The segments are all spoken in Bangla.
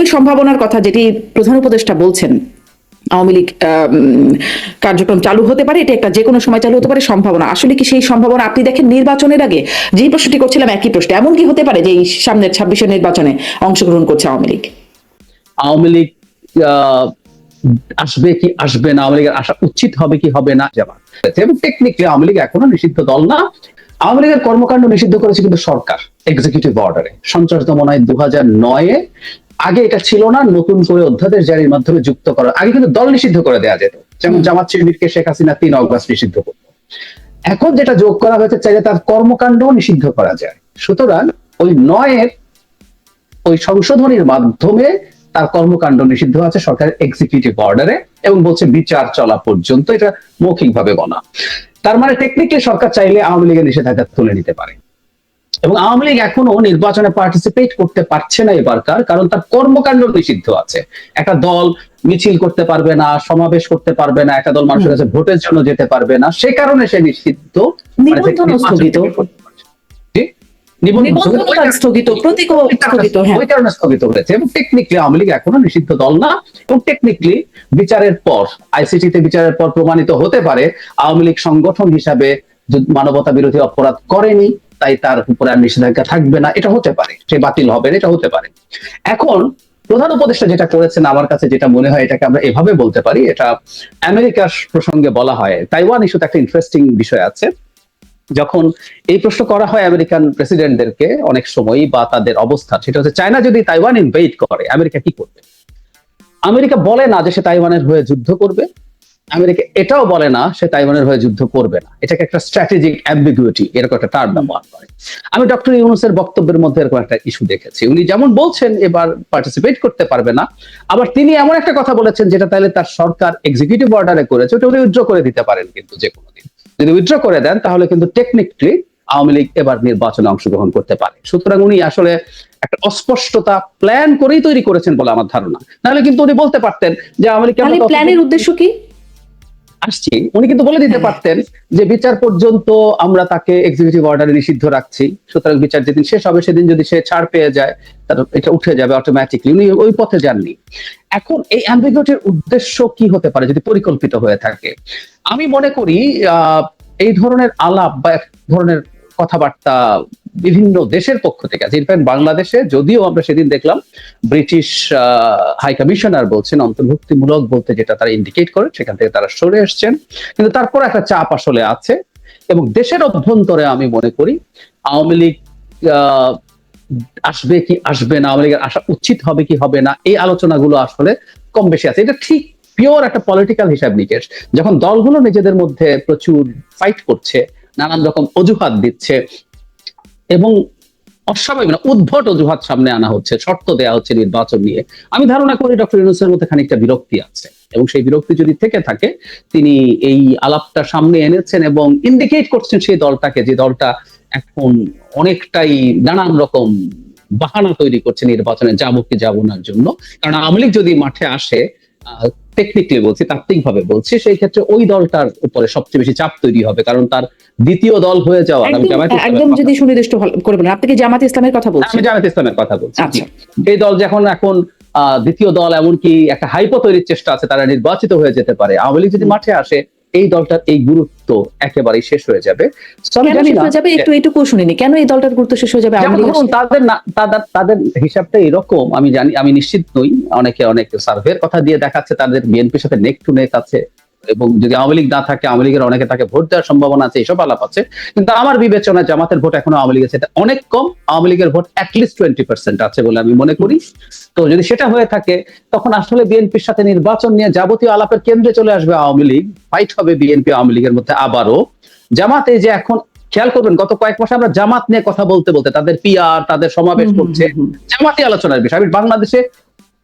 ওই সম্ভাবনার কথা যেটি প্রধান উপদেষ্টা বলছেন, আওয়ামী লীগ কার্যক্রম চালু হতে পারে, এটা একটা যে কোনো সময় চালু হতে পারে, সম্ভাবনা। আসলে কি সেই সম্ভাবনা আপনি দেখেন নির্বাচনের আগে? যে প্রশ্নটি করছিলাম একই প্রশ্ন, এমন কি হতে পারে যে এই সামনের ছাব্বিশের নির্বাচনে অংশগ্রহণ করছে আওয়ামী লীগ? আওয়ামী লীগ আসবে কি আসবে না? আওয়ামী লীগের আসা উচিত হবে কি হবে না? যাবা এবং টেকনিক্যালি আওয়ামী লীগ এখনও নিষিদ্ধ দল না। আওয়ামী লীগের কর্মকাণ্ড নিষিদ্ধ করেছে কিন্তু সরকার। এক্সিকিউটিভ অর্ডারে সঞ্চারিত মনে হয় দু হাজার নয়ে আগে এটা ছিল না নতুন করে অধ্যাদেশ জারির মাধ্যমে যুক্ত করা। আগে কিন্তু দল নিষিদ্ধ করে দেওয়া যেত। যেমন জামাত শিবিরকে শেখ হাসিনা তিন অগস্ট নিষিদ্ধ করত এখন যেটা যোগ করা হয়েছে চাইলে তার কর্মকাণ্ড নিষিদ্ধ করা যায়। সুতরাং ওই নয়ের ওই সংশোধনীর মাধ্যমে তার কর্মকাণ্ড নিষিদ্ধ আছে সরকারের এক্সিকিউটিভ অর্ডারে এবং বলছে বিচার চলা পর্যন্ত এটা মৌখিকভাবে গণা তার মানে টেকনিক্যালি সরকার চাইলে আওয়ামী লীগের নিষেধাজ্ঞা তুলে নিতে পারে। এবং আওয়ামী লীগ এখনও নির্বাচনে পার্টিসিপেট করতে পারছে না এবারকার কারণ তার কর্মকাণ্ড নিষিদ্ধ আছে। একটা দল মিছিল করতে পারবে না সমাবেশ করতে পারবে না একটা দল মানুষের কাছে ভোটের জন্য যেতে পারবে না সে কারণে সে নিষিদ্ধ। মানে স্থগিত। হ্যাঁ। ওই কারণে স্থগিত হয়েছে। এবং টেকনিক্যালি আওয়ামী লীগ এখনও নিষিদ্ধ দল না। এবং টেকনিক্যালি বিচারের পর আইসিটিতে বিচারের পর প্রমাণিত হতে পারে আওয়ামী লীগ সংগঠন হিসাবে যদি মানবতা বিরোধী অপরাধ করেনি। তাই তার উপরে আর নিষেধাজ্ঞা থাকবে না। এটা হতে পারে, সে বাতিল হবে না, এটা হতে পারে। এখন প্রধান উপদেষ্টা যেটা করেছেন, আমার কাছে যেটা মনে হয় এটাকে আমরা এভাবে বলতে পারি, এটা আমেরিকার প্রসঙ্গে বলা হয়, তাইওয়ান ইস্যুতে একটা ইন্টারেস্টিং বিষয় আছে। যখন এই প্রশ্ন করা হয় আমেরিকান প্রেসিডেন্টদেরকে অনেক সময় বা তাদের অবস্থা, সেটা হচ্ছে চায়না যদি তাইওয়ান ইনভেট করে, আমেরিকা কি করবে? আমেরিকা বলে না যে সে তাইওয়ানের হয়ে যুদ্ধ করবে। আমেরিকা এটাও বলে না সে তাইওয়ানের হয়ে যুদ্ধ করবে না। এটাকে একটা স্ট্র্যাটেজিক অ্যাম্বিগুইটি এরকম একটা টার্ম ব্যবহার করে। আমি ডক্টর ইউনুসের বক্তব্যের মধ্যে এরকম একটা ইস্যু দেখেছি। উনি যেমন বলছেন এবার পার্টিসিপেট করতে পারবে না। আবার তিনি এমন একটা কথা বলেছেন যেটা তাহলে তার সরকার এক্সিকিউটিভ অর্ডারে করেছে ওটা উনি উইথড্র করে দিতে পারেন কিন্তু যে কোনো দিন। যদি উইথড্র করে দেন তাহলে কিন্তু টেকনিক্যালি আওয়ামী লীগ এবার নির্বাচনে অংশগ্রহণ করতে পারে। সুতরাং উনি আসলে একটা অস্পষ্টতা প্ল্যান করেই তৈরি করেছেন বলে আমার ধারণা। নাহলে কিন্তু উনি বলতে পারতেন যে আওয়ামী লীগ প্ল্যানের উদ্দেশ্য কি? আসছি উনি কিন্তু বলে দিতে পারতেন যে বিচার পর্যন্ত আমরা তাকে এক্সিকিউটিভ অর্ডারে নিষিদ্ধ রাখছি। সুতরাং বিচার যেদিন শেষ হবে সেদিন যদি সে ছাড় পেয়ে যায় তার এটা উঠে যাবে অটোমেটিকলি উনি ওই পথে যাননি। এখন এই অ্যাম্বিগুইটির উদ্দেশ্য কি হতে পারে যদি পরিকল্পিত হয়ে থাকে? আমি মনে করি আহ, এই ধরনের আলাপ বা এক ধরনের কথাবার্তা বিভিন্ন দেশের পক্ষ থেকে আছে ইনফ্যাক্ট বাংলাদেশে যদিও আমরা সেদিন দেখলাম ব্রিটিশ হাই কমিশনার বলছেন, অন্তর্ভুক্তিমূলক বলতে যেটা তারা ইন্ডিকেট করে, সেখান থেকে তারা সরে এসছেন। কিন্তু তারপর একটা চাপ আসলে আছে এবং দেশের অভ্যন্তরে আমি মনে করি আওয়ামী লীগ আসবে কি আসবে না, আওয়ামী লীগের আসা উচিত হবে কি হবে না, এই আলোচনাগুলো আসলে কম বেশি আছে। এটা ঠিক পিওর একটা পলিটিক্যাল হিসাব নিকেশ। যখন দলগুলো নিজেদের মধ্যে প্রচুর ফাইট করছে, নানান রকম অজুহাত দিচ্ছে এবং অস্বাভাবিক না, উদ্ভট অজুহাত সামনে আনা হচ্ছে, শর্ত দেয়া হচ্ছে নির্বাচন নিয়ে। আমি ধারণা করি ডক্টর ইউনুসের মধ্যে খানিকটা বিরক্তি আছে এবং সেই বিরক্তি যদি থেকে থাকে, তিনি এই আলাপটা সামনে এনেছেন এবং ইন্ডিকেট করছেন সেই দলটাকে, যে দলটা এখন অনেকটাই নানান রকম বাহানা তৈরি করছে নির্বাচনে যাব কি যাব না জন্য। কারণ আওয়ামী লীগ যদি মাঠে আসে টেকনিক্যালি বলছি তাত্ত্বিক ভাবে বলছি সেই ক্ষেত্রে ওই দলটার উপরে সবচেয়ে বেশি চাপ তৈরি হবে কারণ তার দ্বিতীয় দল হয়ে যাওয়া আমি একদম জামায়াত একদম যদি সুনির্দিষ্ট করবেন আপনি কি জামাত ইসলামের কথা আমি বলছেন জামাত ইসলামের কথা বলছি আচ্ছা। এই দল যখন এখন আহ, দ্বিতীয় দল এমনকি একটা হাইপো তৈরির চেষ্টা আছে তারা নির্বাচিত হয়ে যেতে পারে। আওয়ামী লীগ যদি মাঠে আসে এই দলটার এই গুরুত্ব একেবারেই শেষ হয়ে যাবে। যাবে? একটু এটুকু শুনিনি। কেন এই দলটার গুরুত্ব শেষ হয়ে যাবে? তাদের তাদের তাদের হিসাবটা এরকম আমি জানি আমি নিশ্চিত নই অনেকে অনেক সার্ভের কথা দিয়ে দেখাচ্ছে তাদের বিএনপির সাথে নেক টু নেক আছে। এবং যদি আওয়ামী লীগ না থাকে আওয়ামী লীগের অনেকে তাকে ভোট দেওয়ার সম্ভাবনা আছে এইসব আলাপ আছে। কিন্তু আমার বিবেচনায় জামাতের ভোট এখনও আওয়ামী লীগের সাথে অনেক কম। আওয়ামী লীগের ভোট অ্যাটলিস্ট টোয়েন্টি পার্সেন্ট আছে বলে আমি মনে করি। তো যদি সেটা হয়ে থাকে তখন আসলে বিএনপির সাথে নির্বাচন নিয়ে যাবতীয় আলাপের কেন্দ্রে চলে আসবে আওয়ামী লীগ। ফাইট হবে বিএনপি আওয়ামী লীগের মধ্যে আবারও। জামাত এই যে এখন খেয়াল করবেন গত কয়েক মাসে আমরা জামাত নিয়ে কথা বলতে বলতে তাদের পিআর তাদের সমাবেশ করছে। জামাতি আলোচনার বিষয়। আমি বাংলাদেশে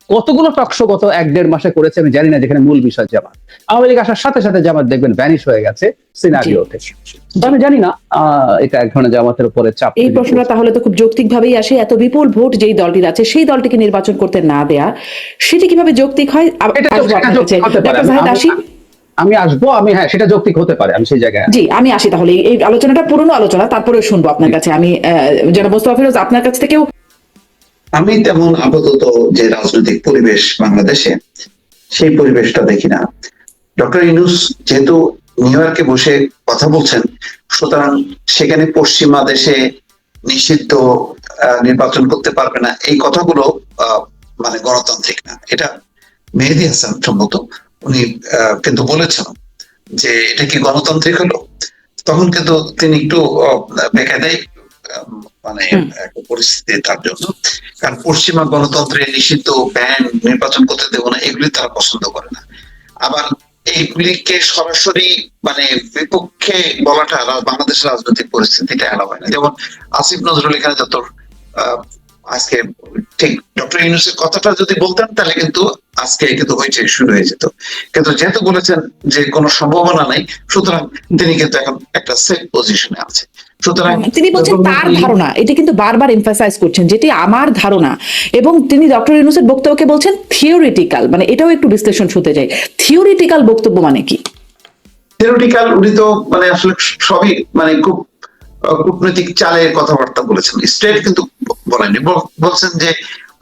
কতগুলো টকশো গত এক দেড় মাসে করেছে আমি জানি না যেখানে মূল বিষয় জামাত। আওয়ামী লীগ আসার সাথে সাথে জামাত দেখবেন ভ্যানিশ হয়ে গেছে সিনারিওতে তো। আমি জানি না এটা এক ধরনের জামাতের উপরে চাপ এই প্রশ্নটা তাহলে তো খুব যৌক্তিক ভাবেই আসে এত বিপুল ভোট যেই দলটির আছে সেই দলটিকে নির্বাচন করতে না দেয়া সেটি কীভাবে যৌক্তিক হয়? আমি- আসি? আমি আসব আমি হ্যাঁ সেটা যৌক্তিক হতে পারে আমি সেই জায়গায় জি আমি আসি তাহলে। এই আলোচনাটা পুরনো আলোচনা তারপরে শুনব আপনার কাছে। আমি জনাব মোস্তফা ফিরোজ আপনার কাছ থেকেও আমি তেমন আপাতত যে রাজনৈতিক পরিবেশ বাংলাদেশে, সেই পরিবেশটা দেখি না। ডক্টর ইনুস যেহেতু নিউ ইয়র্কে বসে কথা বলছেন, সুতরাং সেখানে পশ্চিমা দেশে নিষিদ্ধ নির্বাচন করতে পারবে না, এই কথাগুলো মানে গণতান্ত্রিক না। এটা মেহেদি হাসান সম্মত উনি কিন্তু বলেছেন যে এটা কি গণতান্ত্রিক হলো? তখন কিন্তু তিনি একটু বেকায়দায় মানে পরিস্থিতি তার জন্য। কারণ পশ্চিমা গণতন্ত্রে নিষিদ্ধ ব্যান নির্বাচন করতে দেবো না, এগুলি তারা পছন্দ করে না। আবার এইগুলিকে সরাসরি মানে বিপক্ষে বলাটা বাংলাদেশের রাজনৈতিক পরিস্থিতিটা এলাও হয় না। যেমন আসিফ নজরুল এখানে যত আজকে ঠিক ডক্টর ইউনুসের কথাটা যদি বলতেন, তাহলে কিন্তু আজকে কিন্তু হয়েছে শুরু হয়ে যেত। কিন্তু যেহেতু বলেছেন যে কোনো সম্ভাবনা নেই, সুতরাং তিনি কিন্তু এখন একটা সেফ পজিশনে আছে সুতরাং তিনি বলছেন তার ধারণা এটা কিন্তু বারবার এমফাসাইজ করছেন যেটি আমার ধারণা। এবং তিনি ডক্টর ইউনুসের বক্তব্যকে বলছেন থিওরিটিক্যাল মানে এটাও একটু বিশ্লেষণ শুনতে চাই। থিওরিটিক্যাল বক্তব্য মানে কি? থিওরিটিক্যাল উনি তো মানে আসলে সবই মানে খুব কূটনৈতিক চালের কথাবার্তা বলেছেন। স্ট্রেট কিন্তু বলেননি। বল- বলছেন যে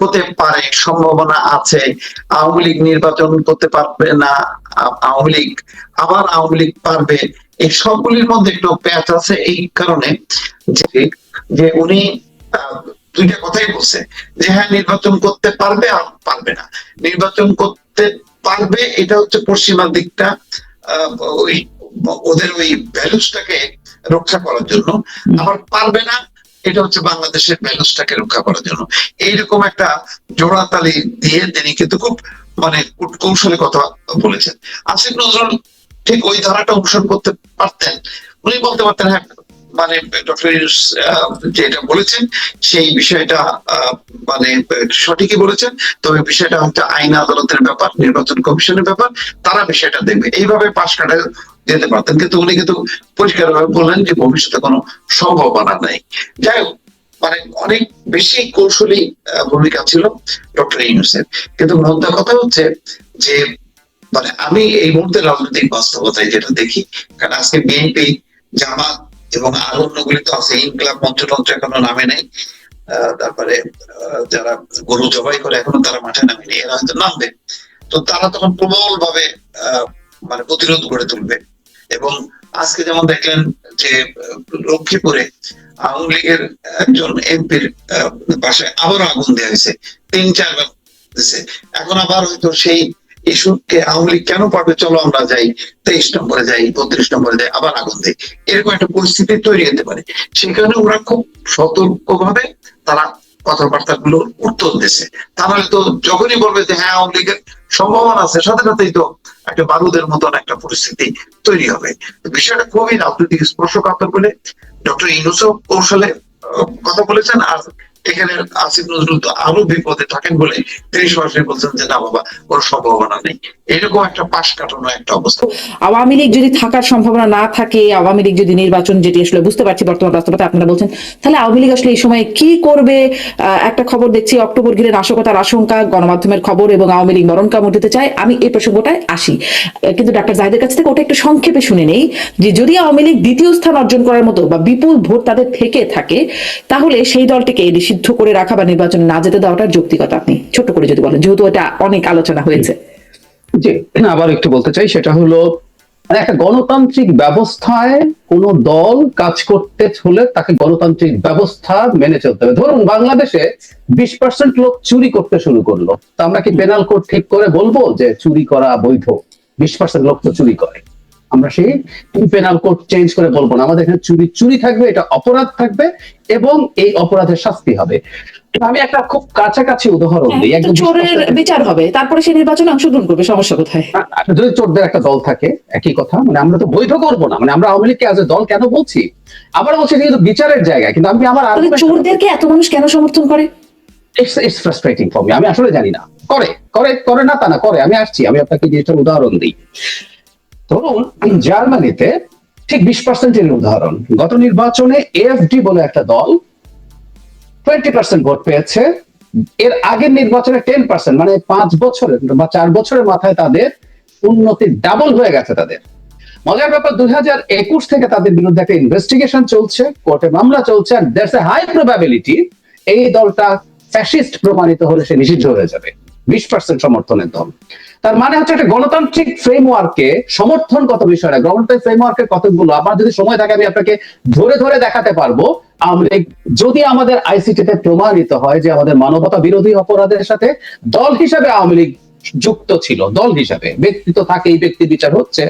হতে পারে সম্ভাবনা আছে আওয়ামী লীগ নির্বাচন করতে পারবে না আওয়ামী লীগ আবার আওয়ামী লীগ পারবে। এই সবগুলির মধ্যে একটু প্যাচ আছে এই কারণে যে যে উনি দুইটা কথাই বলছে। যে হ্যাঁ নির্বাচন করতে পারবে আর পারবে না। নির্বাচন করতে পারবে এটা হচ্ছে পশ্চিমা দিকটা ওই ওদের ওই ভ্যালুসটাকে রক্ষা করার জন্য। আবার পারবে না এটা হচ্ছে বাংলাদেশের ভ্যালুসটাকে রক্ষা করার জন্য। এইরকম একটা জোড়াতালি দিয়ে তিনি কিন্তু খুব মানে কৌশলী কথা বলেছেন। আসিফ নজরুল ঠিক ওই ধারাটা অনুসরণ করতে পারতেন। উনি বলতে পারতেন হ্যাঁ মানে ডক্টর যেটা বলেছেন, সেই বিষয়টা মানে সঠিকই বলেছেন। তবে বিষয়টা হচ্ছে আইন আদালতের ব্যাপার, নির্বাচন কমিশনের ব্যাপার, তারা বিষয়টা দেখবে। এইভাবে পাশ কাটা যেতে পারতেন। কিন্তু উনি কিন্তু পরিষ্কারভাবে বললেন যে ভবিষ্যতে কোনো সম্ভাবনা নাই। যাই হোক মানে অনেক বেশি কৌশলী ভূমিকা ছিল ডক্টর ইউনুসের। কিন্তু মোদ্দা কথা হচ্ছে যে মানে আমি এই মুহূর্তে রাজনৈতিক বাস্তবতায় যেটা দেখি, কারণ আজকে বিএনপি, জামাত এবং আর অন্যগুলি তো আছে, ইনকলাব মঞ্চতন্ত্র এখনও নামে নেই। তারপরে যারা গরু জবাই করে এখনও তারা মাঠে নামেনি এরা হয়তো নামবে। তো তারা তখন প্রবল ভাবে মানে প্রতিরোধ গড়ে তুলবে। এবং আজকে যেমন দেখলেন যে লক্ষ্মীপুরে আওয়ামী লীগের একজন এমপির পাশে আবারও আগুন দেওয়া হয়েছে, তিন চারবার এখন আবার হয়তো সেই ইস্যুকে আওয়ামী লীগ কেন পারবে? চলো আমরা যাই। তেইশ নম্বরে যাই, বত্রিশ নম্বরে যাই, আবার আগুন দেয় এরকম একটা পরিস্থিতি তৈরি হতে পারে। কারণে ওরা খুব সতর্ক ভাবে তারা কথাবার্তা গুলোর উত্তর দিছে তাহলে তো যখনই বলবে যে হ্যাঁ আওয়ামী লীগের সম্ভাবনা আছে, সাথে সাথেই তো একটা বারুদের মতন একটা পরিস্থিতি তৈরি হবে। বিষয়টা খুবই রাজনৈতিক স্পর্শকাতর বলে ডক্টর ইনুসও কৌশলে কথা বলেছেন আর এখানে আসিফ নজরুল তো আরও বিপদে থাকেন বলে তিনি সরাসরি বলছেন যে, না বাবা, কোনো সম্ভাবনা নেই। এরকম একটা পাশ কাটানো একটা অবস্থা। আওয়ামী লীগ যদি থাকার সম্ভাবনা না থাকে, আওয়ামী লীগ যদি নির্বাচন যেটি আসলে বুঝতে পারছি বর্তমান বাস্তবতা আপনারা বলছেন, তাহলে আওয়ামী লীগ আসলে এই সময় কি করবে? একটা খবর দেখছি, অক্টোবর ঘিরে নাশকতার আশঙ্কা, গণমাধ্যমের খবর এবং আওয়ামী লীগ মরণ কামড় চায়। আমি এই প্রসঙ্গটায় আসি। কিন্তু ডাক্তার জাহিদের কাছ থেকে ওটা একটু সংক্ষেপে শুনে নেই যে, যদি আওয়ামী লীগ দ্বিতীয় স্থান অর্জন করার মতো বা বিপুল ভোট তাদের থেকে থাকে, তাহলে সেই দলটিকে নিষিদ্ধ করে রাখা বা নির্বাচনে না যেতে দেওয়াটার যৌক্তিকতা আপনি। ছোট করে যদি বলেন, যেহেতু এটা অনেক আলোচনা হয়েছে। যে আবার একটু বলতে চাই, সেটা হলো মানে একটা গণতান্ত্রিক ব্যবস্থায় কোন দল কাজ করতে হলে তাকে গণতান্ত্রিক ব্যবস্থা মেনে চলতে হবে। ধরুন, বাংলাদেশে বিশ পার্সেন্ট লোক চুরি করতে শুরু করল। তা আমরা কি পেনাল কোড ঠিক করে বলব যে চুরি করা বৈধ? বিশ পার্সেন্ট লোক তো চুরি করে। আমরা সেই পেনাল কোড চেঞ্জ করে বলব না। আমাদের এখানে চুরি চুরি থাকবে এটা অপরাধ থাকবে এবং এই অপরাধের শাস্তি হবে। আমি একটা খুব কাছাকাছি উদাহরণ দিই। হ্যাঁ, তো একদম চোরের বিচার হবে তারপরে সে নির্বাচনে অংশগ্রহণ করবে সমস্যা কোথায়? যদি চোরদের একটা দল থাকে একই কথা মানে আমরা তো বৈধ করব না মানে আমরা আওয়ামী লীগকে আজ দল কেন বলছি? আবার বলছি কিন্তু বিচারের জায়গা কিন্তু আমি আমার চোরদেরকে এত মানুষ কেন সমর্থন করে? ইটস ফ্রাস্ট্রেটিং ফর মি আমি আসলে জানি না। করে করে করে না তা না করে আমি আসছি আমি আপনাকে জিনিসটার উদাহরণ দিই। ধরুন জার্মানিতে ঠিক বিশ পার্সেন্টের উদাহরণ। গত নির্বাচনে এএফডি বলে একটা দল টোয়েন্টি পার্সেন্ট ভোট পেয়েছে। এর আগের নির্বাচনে টেন পার্সেন্ট মানে পাঁচ বছরের বা চার বছরের মাথায় তাদের উন্নতি ডাবল হয়ে গেছে তাদের। মজার ব্যাপার, দুই হাজার একুশ থেকে তাদের বিরুদ্ধে একটা ইনভেস্টিগেশন চলছে, কোর্টে মামলা চলছে এ হাই প্রবাবিলিটি এই দলটা ফ্যাসিস্ট প্রমাণিত হলে সে নিষিদ্ধ হয়ে যাবে। বিশ পার্সেন্ট সমর্থনের দল। তার মানে হচ্ছে একটা গণতান্ত্রিক ফ্রেমওয়ার্কে সমর্থন কত বিষয় না, গণতান্ত্রিক ফ্রেমওয়ার্কের কতগুলো আমার যদি সময় থাকে, আমি আপনাকে ধরে ধরে দেখাতে পারব। যদি আমাদের আইসিটিতে প্রমাণিত হয় যে আমাদের মানবতা বিরোধী অপরাধের সাথে দল হিসাবে আওয়ামী লীগ যুক্ত ছিল, দল হিসাবে ব্যক্তি তো এই ব্যক্তি বিচার হচ্ছে।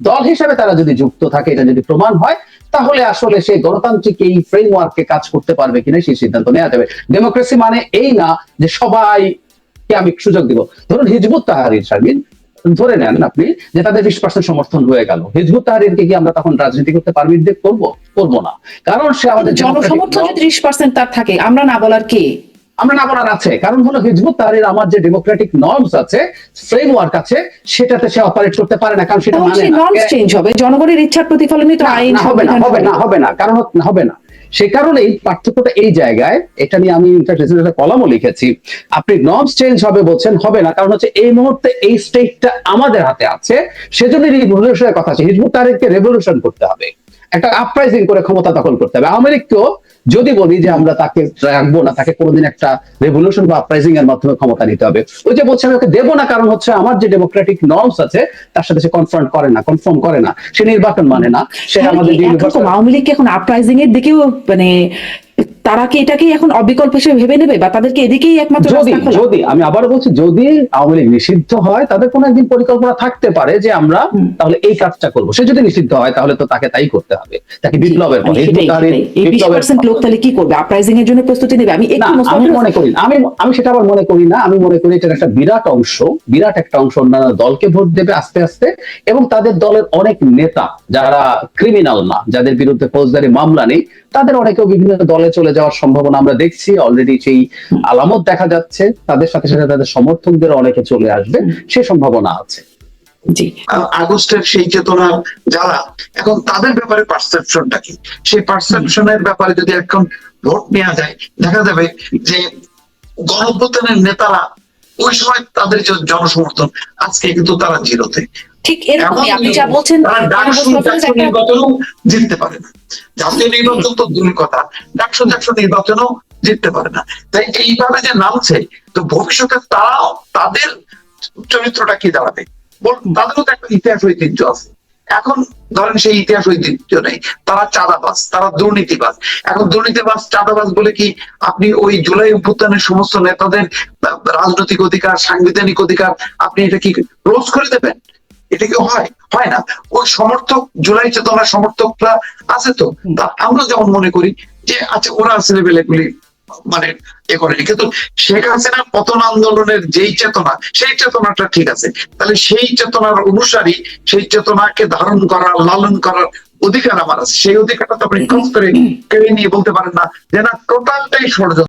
দল হিসাবে তারা যদি যুক্ত থাকে, এটা যদি প্রমাণ হয়, তাহলে আসলে সেই গণতান্ত্রিক এই ফ্রেমওয়ার্কে কাজ করতে পারবে কিনা সেই সিদ্ধান্ত নেওয়া যাবে। ডেমোক্রেসি মানে এই না যে সবাইকে আমি সুযোগ দিব? ধরুন হিজবুত তাহারির শারমিন ধরে নেন আপনি যে তাদের বিশ পার্সেন্ট সমর্থন হয়ে গেল। হিজবুত তাহারিরকে কি আমরা তখন রাজনীতি করতে পারমিট দিয়ে করব? করব না। কারণ সে আমাদের জনসমর্থন যদি ত্রিশ পার্সেন্ট তার থাকে আমরা না বলার কি? আমরা না বলার আছে। কারণ হলো হিজবুত তাহারির আমার যে ডেমোক্রেটিক নর্মস আছে ফ্রেমওয়ার্ক আছে সেটাতে সে অপারেট করতে পারে না কারণ সেটা মানে। নর্মস চেঞ্জ হবে। জনগণের ইচ্ছার প্রতিফলনই তো আইন হবে না হবে না হবে। না। কারণ হবে না। সে কারণেই পার্থক্যটা এই জায়গায়, এটা নিয়ে আমি কলামও লিখেছি। আপনি নবস চেঞ্জ হবে বলছেন, হবে না, কারণ হচ্ছে এই মুহূর্তে এই স্টেটটা আমাদের হাতে আছে সেজন্য রিভলিউশনের কথা আছে। হিজবুত তারেককে রেভলিউশন করতে হবে। একটা আপরাইজিং করে ক্ষমতা দখল করতে হবে। আওয়ামী লীগকেও যদি বলি যে আমরা তাকে রাখব না তাকে কোনোদিন একটা রেভলিউশন বা আপ্রাইজিং এর মাধ্যমে ক্ষমতা নিতে হবে। ওই যে বলছে আমি ওকে দেবো না কারণ হচ্ছে আমার যে ডেমোক্রেটিক নর্মস আছে তার সাথে সে কনফার্ম করে না কনফার্ম করে না। সে নির্বাচন মানে না। সে তাহলে আমাদের আওয়ামী লীগ এখন আপ্রাইজিং এর দিকেও মানে তারা কি এটাকেই এখন অবিকল্প হিসেবে ভেবে নেবে? বা তাদেরকে এদিকেই একমাত্র যদি যদি আমি আবার বলছি যদি আওয়ামী লীগ নিষিদ্ধ হয় তাদের কোনো একদিন পরিকল্পনা থাকতে পারে যে আমরা তাহলে এই কাজটা করব। সে যদি নিষিদ্ধ হয় তাহলে তো তাকে তাই করতে হবে। তাকে বিপ্লবের পর লোক তাহলে কি করবে? আপরাইজিং এর জন্য প্রস্তুতি নেবে? আমি আমি মনে করি আমি আমি সেটা আবার মনে করি না। আমি মনে করি এটা একটা বিরাট অংশ বিরাট একটা অংশ অন্যান্য দলকে ভোট দেবে আস্তে আস্তে এবং তাদের দলের অনেক নেতা যারা ক্রিমিনাল না যাদের বিরুদ্ধে ফৌজদারি মামলা নেই তাদের অনেকেও বিভিন্ন দলে চলে যাওয়ার সম্ভাবনা আমরা দেখছি। অলরেডি সেই আলামত দেখা যাচ্ছে তাদের সাথে সাথে তাদের সমর্থকদের অনেকে চলে আসবে সে সম্ভাবনা আছে। জি। আগস্টের সেই চেতনা যারা এখন তাদের ব্যাপারে পারসেপশনটা কি? সেই পারসেপশনের ব্যাপারে যদি এখন ভোট নেওয়া যায় দেখা যাবে যে গণপ্রদানের নেতারা ওই সময় তাদের জনসমর্থন আজকে কিন্তু তারা জিরোতে। ঠিক এরকমই আপনি যা বলছেন নির্বাচনেও জিততে পারে না। জাতীয় নির্বাচন তো দূরের কথা। ডাকসু ডাকসু নির্বাচনেও জিততে পারে না। তাই এইভাবে যে নামছে তো ভবিষ্যতে তারাও তাদের চরিত্রটা কি দাঁড়াবে? তাদেরও তো একটা ইতিহাস ঐতিহ্য আছে। এখন ধরেন সেই ইতিহাস ঐতিহ্য নেই। তারা চাঁদাবাজ তারা দুর্নীতিবাজ। এখন দুর্নীতিবাজ চাঁদাবাজ বলে কি আপনি ওই জুলাই অভ্যুত্থানের সমস্ত নেতাদের রাজনৈতিক অধিকার সাংবিধানিক অধিকার আপনি এটা কি রোজ করে দেবেন? এটা কি হয় হয় না। ওই সমর্থক জুলাই চেতনার সমর্থকরা আছে তো। তা আমরা যেমন মনে করি যে আচ্ছা ওরা ছেলেবেলে গুলি মানে এ করেনি কিন্তু শেখ হাসিনা পতন আন্দোলনের যেই চেতনা সেই চেতনাটা ঠিক আছে। তাহলে সেই চেতনার অনুসারী সেই চেতনাকে ধারণ করা লালন করার অধিকার আমার আছে। সেই অধিকারটা তো আপনি করে কেড়ে নিয়ে বলতে পারেন না যে না টোটালটাই ষড়যন্ত্র।